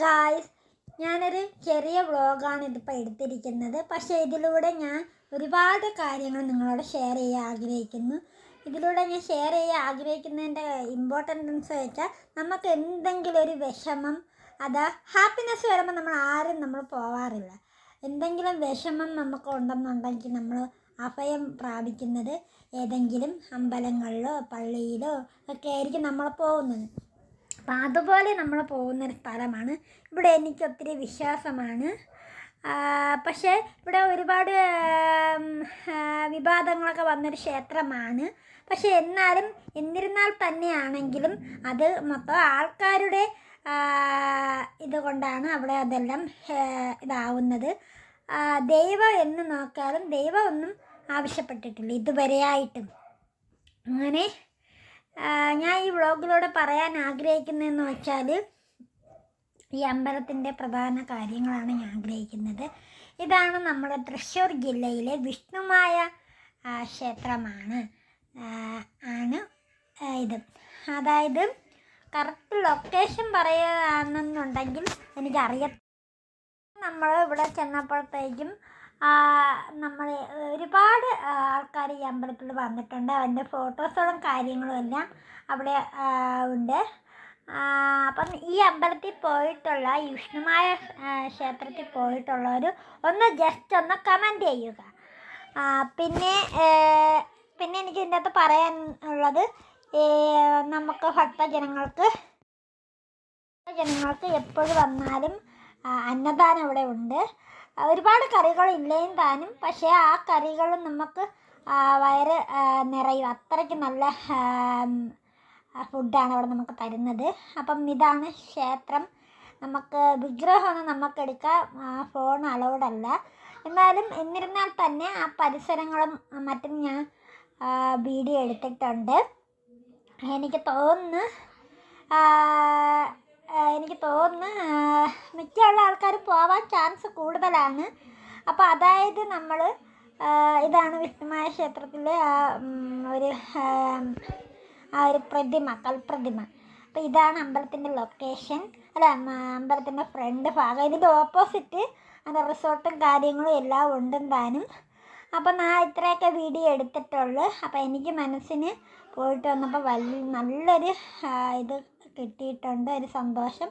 Guys ഞാനൊരു ചെറിയ വ്ളോഗാണ് ഇതിപ്പോൾ എടുത്തിരിക്കുന്നത്. പക്ഷേ ഇതിലൂടെ ഞാൻ ഒരുപാട് കാര്യങ്ങൾ നിങ്ങളോട് ഷെയർ ചെയ്യാൻ ആഗ്രഹിക്കുന്നു. ഇതിലൂടെ ഞാൻ ഷെയർ ചെയ്യാൻ ആഗ്രഹിക്കുന്നതിന്റെ ഇമ്പോർട്ടൻസ് വെച്ചാൽ നമുക്ക് എന്തെങ്കിലും ഒരു വിഷമം അതാ ഹാപ്പിനെസ് വരുമ്പോൾ നമ്മൾ ആരും നമ്മൾ പോവാറില്ല. എന്തെങ്കിലും വിഷമം നമുക്ക് ഉണ്ടെന്നുണ്ടെങ്കിൽ നമ്മൾ അഭയം പ്രാപിക്കുന്നത് ഏതെങ്കിലും അമ്പലങ്ങളിലോ പള്ളിയിലോ ഒക്കെ ആയിരിക്കും നമ്മൾ പോകുന്നത്. അപ്പം അതുപോലെ നമ്മൾ പോകുന്നൊരു സ്ഥലമാണ്. ഇവിടെ എനിക്ക് ഒത്തിരി വിശ്വാസമാണ്. പക്ഷേ ഇവിടെ ഒരുപാട് വിവാദങ്ങളൊക്കെ വന്നൊരു ക്ഷേത്രമാണ്. പക്ഷേ എന്നാലും എന്നിരുന്നാൽ തന്നെയാണെങ്കിലും അത് മൊത്തം ആൾക്കാരുടെ ഇതുകൊണ്ടാണ് അവിടെ അതെല്ലാം ഇതാവുന്നത്. ദൈവം എന്ന് നോക്കിയാലും ദൈവം ഒന്നും ആവശ്യപ്പെട്ടിട്ടില്ല ഇതുവരെയായിട്ടും. അങ്ങനെ ഞാൻ ഈ വ്ളോഗിലൂടെ പറയാൻ ആഗ്രഹിക്കുന്നതെന്ന് വെച്ചാൽ ഈ അമ്പലത്തിന്റെ പ്രധാന കാര്യങ്ങളാണ് ഞാൻ ആഗ്രഹിക്കുന്നത്. ഇതാണ് നമ്മുടെ തൃശ്ശൂർ ജില്ലയിലെ വിഷ്ണുമായ ക്ഷേത്രമാണ്. ആണ് ഇത്. അതായത് കറക്റ്റ് ലൊക്കേഷൻ പറയുകയാണെന്നുണ്ടെങ്കിൽ എനിക്കറിയാം. നമ്മൾ ഇവിടെ ചെന്നപ്പോഴത്തേക്കും നമ്മൾ ഒരുപാട് ആൾക്കാർ ഈ അമ്പലത്തിൽ വന്നിട്ടുണ്ട്. അതിന്റെ ഫോട്ടോസുകളും കാര്യങ്ങളും എല്ലാം അവിടെ ഉണ്ട്. അപ്പം ഈ അമ്പലത്തിൽ പോയിട്ടുള്ള ഈ വിഷ്ണുമായ ക്ഷേത്രത്തിൽ പോയിട്ടുള്ളവർ ഒന്ന് ജസ്റ്റ് ഒന്ന് കമന്റ് ചെയ്യുക. പിന്നെ പിന്നെ എനിക്ക് ഇതിന്റെ അകത്ത് പറയാനുള്ളത് നമുക്ക് ഭക്തജനങ്ങൾക്ക് ജനങ്ങൾക്ക് എപ്പോഴും വന്നാലും അന്നദാനം ഇവിടെ ഉണ്ട്. ഒരുപാട് കറികൾ ഇല്ലേയും താനും പക്ഷേ ആ കറികൾ നമുക്ക് വയറ് നിറയും. അത്രയ്ക്ക് നല്ല ഫുഡാണ് അവിടെ നമുക്ക് തരുന്നത്. അപ്പം ഇതാണ് ക്ഷേത്രം. നമുക്ക് വിഗ്രഹമൊന്നും നമുക്ക് എടുക്കാം ഫോൺ അലൗഡ് അല്ല. എന്നാലും എന്നിരുന്നാൽ തന്നെ ആ പരിസരങ്ങളും മറ്റും ഞാൻ വീഡിയോ എടുത്തിട്ടുണ്ട്. എനിക്ക് തോന്നുന്നു എനിക്ക് തോന്നുന്നു ആൾക്കാർ പോവാൻ ചാൻസ് കൂടുതലാണ്. അപ്പോൾ അതായത് നമ്മൾ ഇതാണ് വിഷ്ണുമായ ക്ഷേത്രത്തിലെ ഒരു ആ, ഒരു പ്രതിമ കൽപ്രതിമ. അപ്പോൾ ഇതാണ് അമ്പലത്തിന്റെ ലൊക്കേഷൻ അല്ല അമ്പലത്തിന്റെ ഫ്രണ്ട് ഭാഗം. ഇതിന്റെ ഓപ്പോസിറ്റ് അത് റിസോർട്ടും കാര്യങ്ങളും എല്ലാം ഉണ്ടും താനും. അപ്പം ഞാൻ ഇത്രയൊക്കെ വീഡിയോ എടുത്തിട്ടുള്ളു. അപ്പോൾ എനിക്ക് മനസ്സിന് പോയിട്ട് വന്നപ്പോൾ വലിയ നല്ലൊരു ഇത് കിട്ടിയിട്ടുണ്ട്. ഒരു സന്തോഷം.